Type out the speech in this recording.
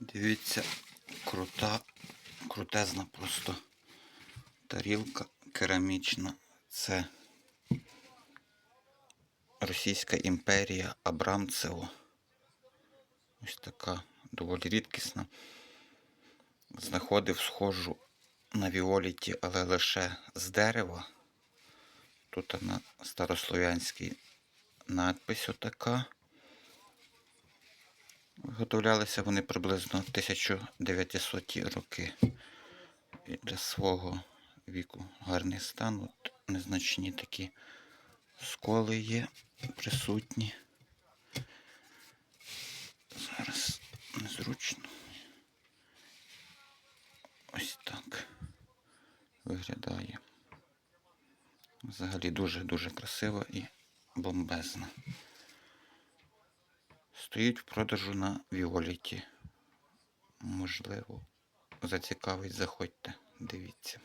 Дивіться, крута, крутезна просто тарілка керамічна. Це Російська імперія Абрамцево. Ось така доволі рідкісна. Знаходив схожу на Віоліті, але лише з дерева. Тут на старослов'янській надпись отака. Виготовлялися вони приблизно 1900 роки. І для свого віку гарний стан. От незначні такі сколи є присутні. Зараз незручно. Ось так виглядає. Взагалі дуже-дуже красиво і бомбезно стоїть в продажу на Віоліті. Можливо, зацікавить, заходьте, дивіться.